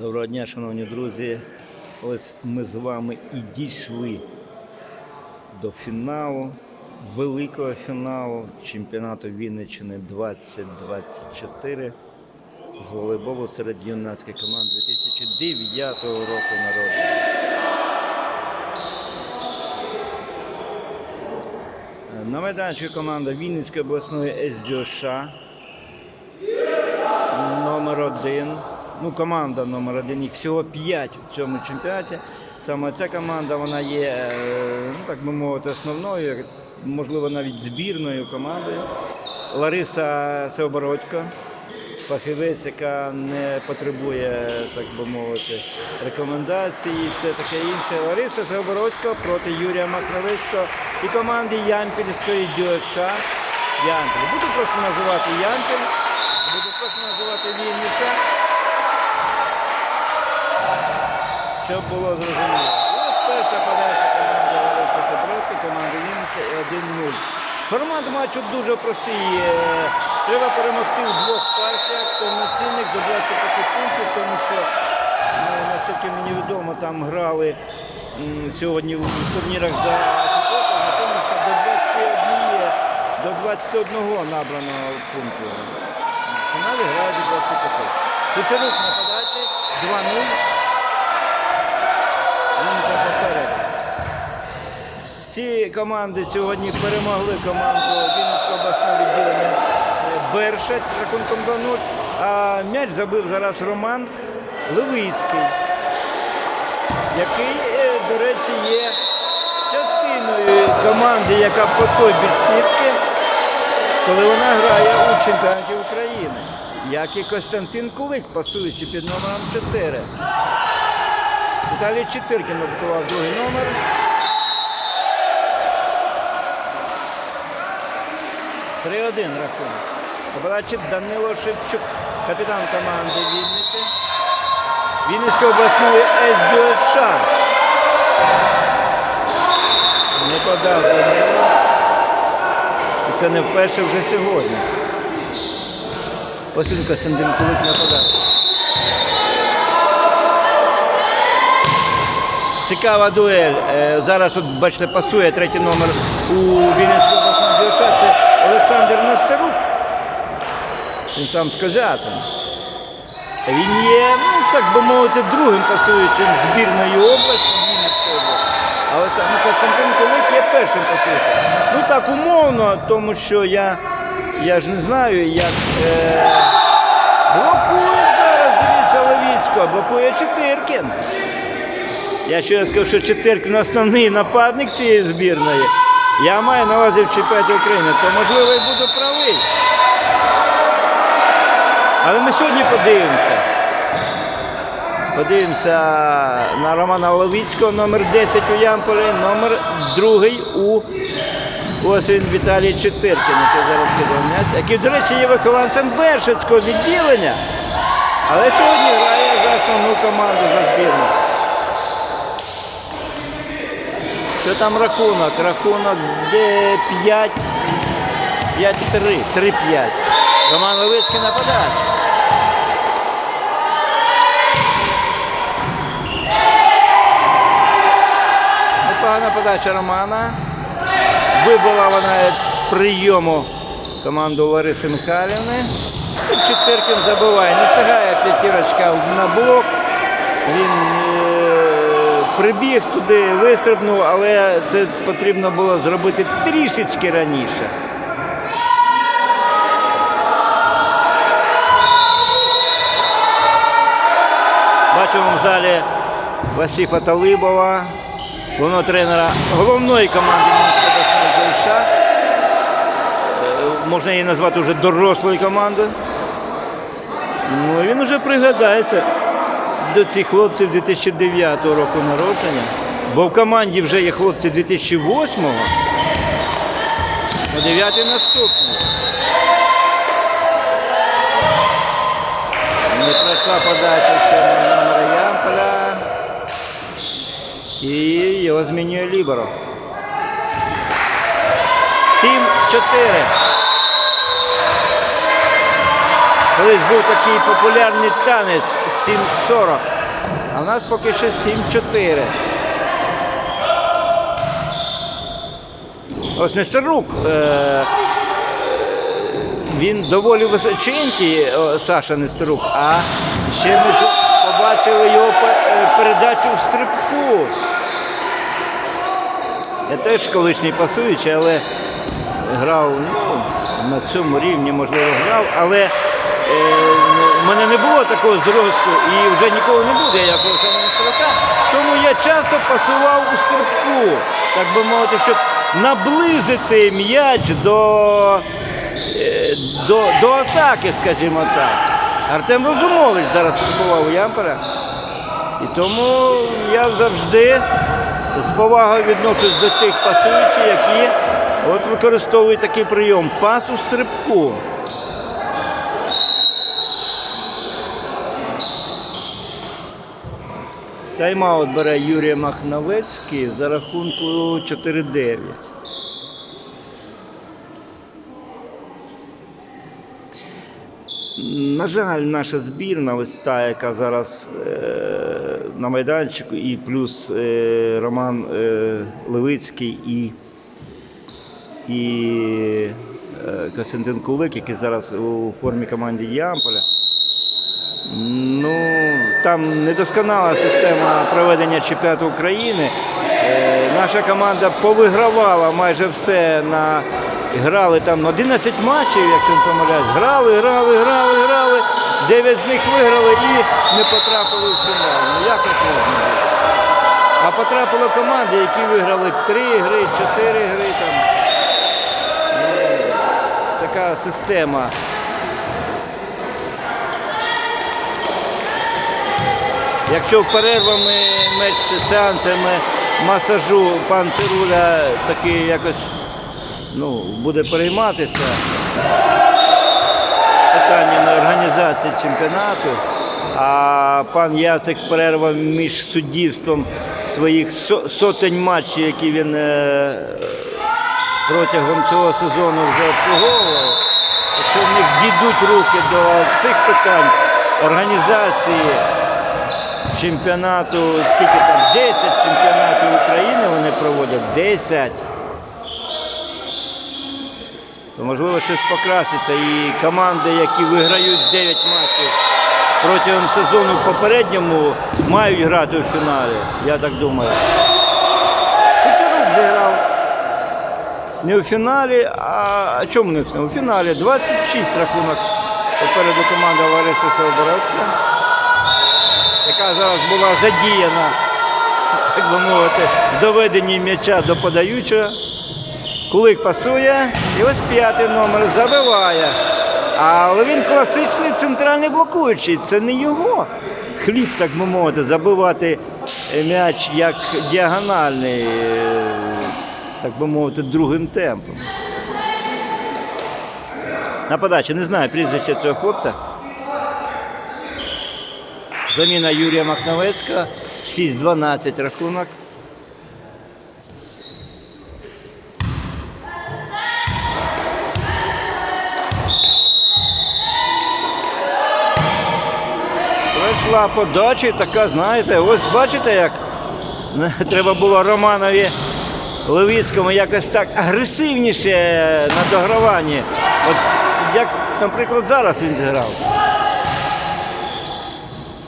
Доброго дня, шановні друзі. Ось ми з вами і дійшли до фіналу, великого фіналу чемпіонату Вінниччини 2024 з волейболу серед юнацьких команд 2009 року народження. На майданчику команда Вінницької обласної СДШ номер один. Ну, команда номер один. Їх всього п'ять в цьому чемпіонаті. Саме ця команда вона є, е, ну так би мовити, основною, можливо, навіть збірною командою. Лариса Сеобородько, фахівець, яка не потребує, так би мовити, рекомендацій все таке інше. Лариса Сеобородько проти Юрія Макровицького і команди Ямпільської ДЮСШ. Ямпіль. Буду просто називати Ямпіль. Буду просто називати Вінниця. Щоб було зрозуміло. Перша подача команди Лариси Сабродки, команди Вінниця 1-0. Формат матчу дуже простий. Е, Треба перемогти в двох партіях повноцінних до 25 пунктів, тому що, ну, наскільки мені відомо, там грали сьогодні в турнірах за Чикотом, натомість до 21, до 21 набрано пунктів. В фіналі грають до 25. Кучерук на подачі 2-0. Вінниця попереду. Ці команди сьогодні перемогли команду Вінницького обласного відділення е, Бершать рахунком 2-0. А м'яч забив зараз Роман Левицький, який, е, до речі, є частиною команди, яка по той бік сітки, коли вона грає у чемпіонаті України. Як і Костянтин Кулик, пасуючи під номером 4. Віталій Читиркін надатував другий номер. Три один рахунок. Побачив Данило Шевчук, капітан команди Вінниці. Вінницької обласної СДШ. Не подав Данило. І це не вперше вже сьогодні. Він Костянтин Кулик нападав. Цікава дуель. Е, Зараз, от, бачите, пасує третій номер у Вінницького обласного дівчат. Олександр Нестерук. Він сам з Козятин. Він є, ну, так би мовити, другим пасуючим збірної області Вінницької області. А ну, Костянтин Кулик є першим пасуючим. Ну так умовно, тому що я, я ж не знаю, як. Е... Блокує зараз, дивіться, Левіцького, блокує Чотиркін. Я ще скажу, що Четиркін основний нападник цієї збірної. Я маю на увазі в чемпіонаті України, то можливо і буду правий. Але ми сьогодні подивимося. Подивимося на Романа Ловіцького, номер 10 у Ямполі, номер 2 у ось він Віталій Четиркін, який зараз м'яч, який, до речі, є вихованцем Бершицького відділення, але сьогодні грає за основну команду за збірну. Що там рахунок? Рахунок де 5, 5-3, 3-5. Роман Левицький на подачі. Непогана подача Романа. Вибила вона з прийому команду Лариси Михайлівни. І Чотиркін забиває. Не встигає п'ятірочка на блок. Він прибіг туди, вистрибнув, але це потрібно було зробити трішечки раніше. Бачимо в залі Васіфа Талибова, головного тренера головної команди обласної Е, Можна її назвати вже дорослою командою. Ну, він вже пригадається до цих хлопців 2009 року народження. Бо в команді вже є хлопці 2008-го, а 9 наступний. Не пройшла подача номера Ямполя. І його змінює Ліберо. 7-4. Колись був такий популярний танець 7.40, а в нас поки що 7.4. Ось Нестерук. Е- він доволі височенький, Саша Нестерук, а ще ми побачили його е, передачу в стрибку. Я теж колишній пасуючий, але грав ну, на цьому рівні, можливо, грав, але е, в мене не було такого зросту і вже ніколи не буде, як у Олександра Нестерука. Тому я часто пасував у стрибку, так би мовити, щоб наблизити м'яч до, е, до, до атаки, скажімо так. Артем Розумович зараз стрибував у Ямпера. І тому я завжди з повагою відношусь до тих пасуючих, які от використовують такий прийом пас у стрибку. Тайм-аут бере Юрій Махновецький за рахунку 4-9. На жаль, наша збірна, ось та, яка зараз е, на майданчику, і плюс е, Роман е, Левицький і, і е, Костянтин Кулик, який зараз у формі команди Ямполя. Ну, там недосконала система проведення чемпіонату України. Е, наша команда повигравала майже все на грали там 11 матчів, якщо не помиляюсь. Грали, грали, грали, грали. 9 з них виграли і не потрапили в фінал. Ну як так можна? А потрапили команди, які виграли 3 гри, 4 гри там. Ну, така система. Якщо перервами між сеансами масажу пан Цируля таки якось ну, буде перейматися питаннями організації чемпіонату, а пан Яцик перерва між суддівством своїх сотень матчів, які він е, протягом цього сезону вже обслуговував, якщо в них дійдуть руки до цих питань організації чемпіонату, скільки там, 10 чемпіонатів України вони проводять, 10. То можливо щось покраситься. І команди, які виграють 9 матчів протягом сезону попередньому, мають грати у фіналі, я так думаю. Кучерук зіграв не у фіналі, а, а чому не у фіналі? У фіналі 26 рахунок попереду команда Лариси Сеобородка яка зараз була задіяна, так би мовити, в доведенні м'яча до подаючого. Кулик пасує, і ось п'ятий номер забиває. Але він класичний центральний блокуючий. Це не його хліб, так би мовити, забивати м'яч як діагональний, е, так би мовити, другим темпом. На подачі не знаю прізвище цього хлопця. Заміна Юрія Махновецького. 6-12 рахунок. Пройшла подача така, знаєте, ось бачите, як треба було Романові Левіцькому якось так агресивніше на дограванні. От як, наприклад, зараз він зіграв.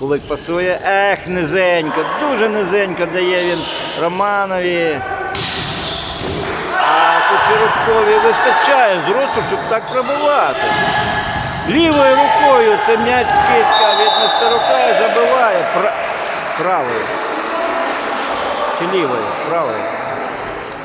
Кулик пасує. Ех, низенько, дуже низенько дає він Романові. А Кучерубкові вистачає зросту, щоб так пробивати. Лівою рукою це м'яч скидка від Нестерука і забиває Пра... правою. Чи лівою? Правою.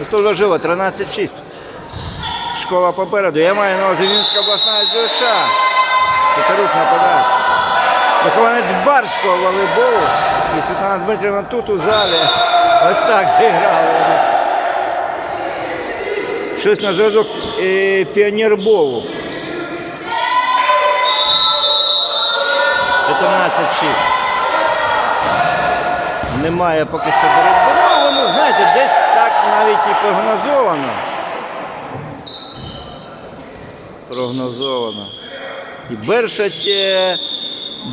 Ну, то важливо, 13-6. Школа попереду. Я маю на увазі Вінська обласна ЗШ. Кучерук нападає. Вихованець барського волейболу. І Світлана Дмитрівна тут у залі. Ось так зіграли. Щось на зразок піонерболу. 14-6. Немає поки що боротьби. Ну, воно, знаєте, десь так навіть і прогнозовано. Прогнозовано. І Бершать е,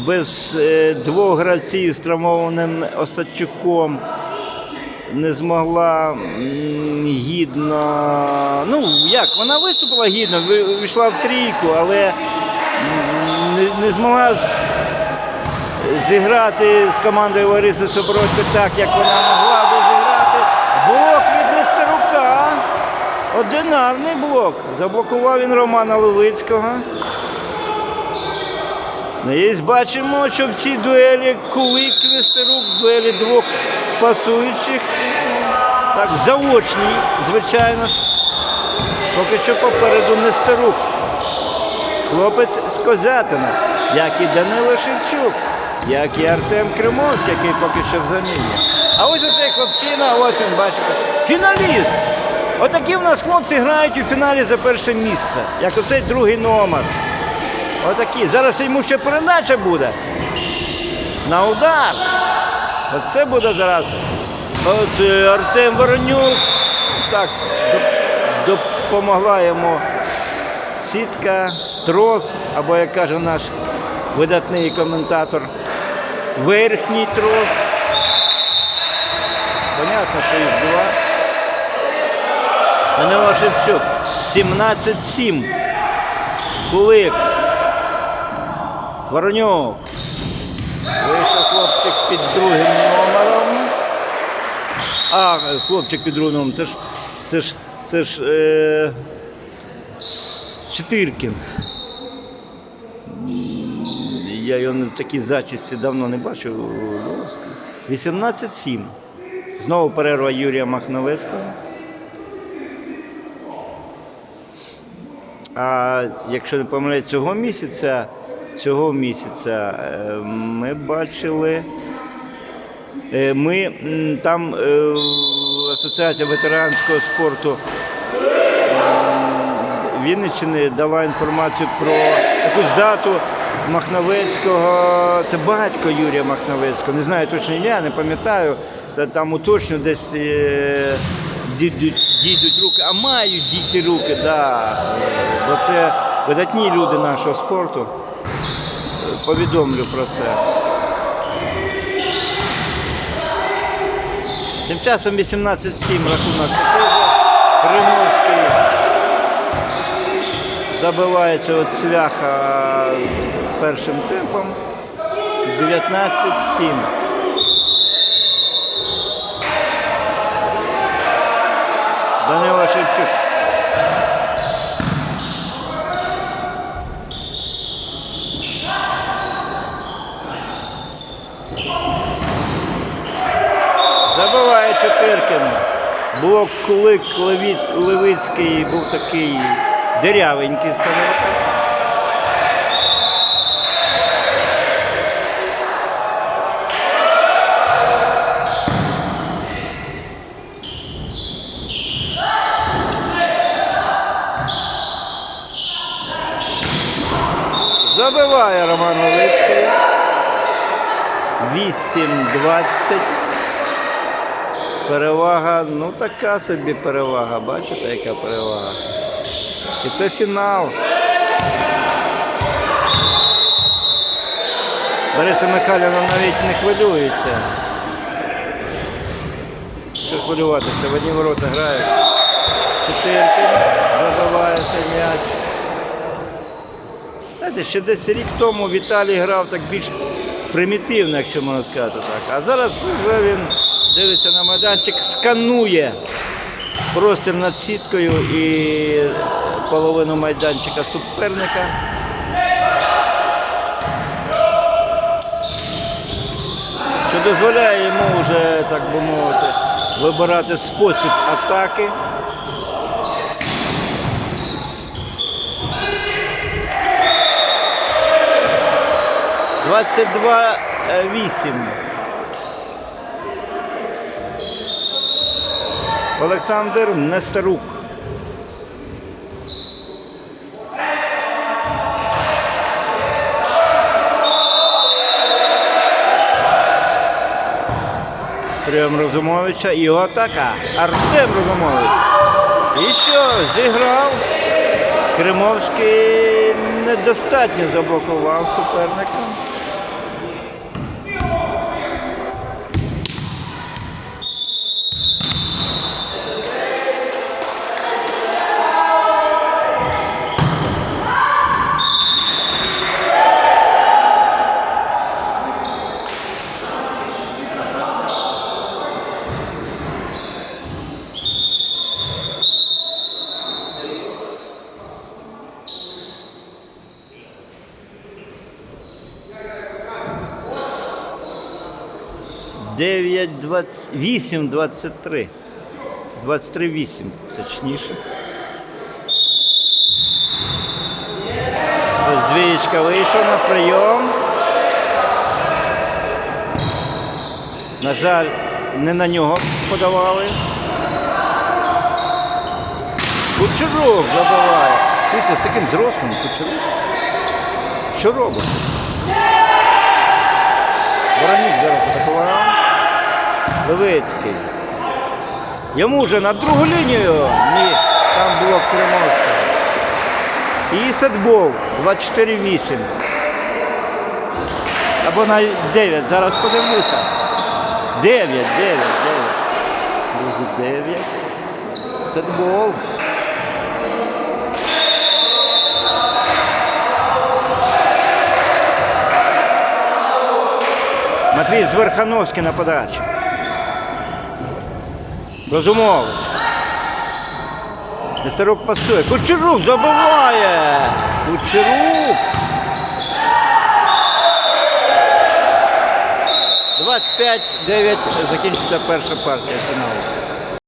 без е, двох гравців з травмованим Осадчуком не змогла гідно. Ну, як, вона виступила гідно, вийшла в трійку, але не, не змогла зіграти з командою Лариси Собородько так, як вона могла би зіграти. Блок від Нестерука. Одинарний блок. Заблокував він Романа Левицького. І бачимо, що в цій дуелі Кулик Нестерук, дуелі двох пасуючих. Так, заочній, звичайно. Поки що попереду Нестерук. Хлопець з Козятина, як і Данило Шевчук, як і Артем Кримовський, який поки що в заміні. А ось оцей хлопчина, ось він, бачите, фіналіст. Отакі в нас хлопці грають у фіналі за перше місце, як оцей другий номер. Отакі. Зараз йому ще передача буде. На удар. Оце буде зараз. От е, Артем Воронюк. Так, допомогла йому сітка, трос, або як каже наш видатний коментатор, верхній трос. Понятно, що їх два. Данило Шевчук. 17-7. Кулик. Воронюк. Вийшов хлопчик під другим номером. А, хлопчик під другим номером. Це ж, це ж, це ж е, Чотиркін. Я його в такій зачісті давно не бачив. 18-7. Знову перерва Юрія Махновецького. А якщо не помиляюсь, цього місяця, цього місяця е, ми бачили. е, Ми там е, Асоціація ветеранського спорту Вінниччини дала інформацію про якусь дату Махновецького. Це батько Юрія Махновецького. Не знаю точно ім'я, не пам'ятаю. Та там уточню десь е, дійдуть, руки, а мають дійти руки, да. Бо це видатні люди нашого спорту. Повідомлю про це. Тим часом 18-7 рахунок Приморський забиває цього цвяха з першим темпом. 19-7. Данило Шевчук. Забиває Чотиркін. Блок Кулик Левіць, Левицький був такий дирявенький, скажімо так. Забиває Роман Левицький. 8-20. Перевага, ну така собі перевага. Бачите, яка перевага. І це фінал. Лариса Михайлівна навіть не хвилюється. Що хвилюватися? В одні ворота грають. Чотирки, цей м'яч. Знаєте, ще десь рік тому Віталій грав так більш примітивно, якщо можна сказати так. А зараз вже він дивиться на майданчик, сканує простір над сіткою і половину майданчика суперника. Що дозволяє йому вже, так би мовити, вибирати спосіб атаки. Двадцять вісім. Олександр Нестерук. Прийом Розумовича і атака. Артем Розумович. І що? Зіграв. Кримовський недостатньо заблокував суперника. Дев'ять двадцять вісім двадцять три. Двадцять три вісім, точніше. Ось двієчка вийшов на прийом. На жаль, не на нього подавали. Кучерук забиває. Дивіться, з таким зростом Кучерук. Що робить? Воронюк зараз атакував. Левицький. Йому вже на другу лінію. Ні, там блок Кремовського. І сетбол 24-8. Або навіть 9. Зараз подивлюся. 9, 9, 9. Друзі, 9. Сетбол. Матвій Зверхановський на подачі. Розумович. Нестерук пасує. Кучерук забиває. Кучерук. 25-9 закінчиться перша партія фіналу.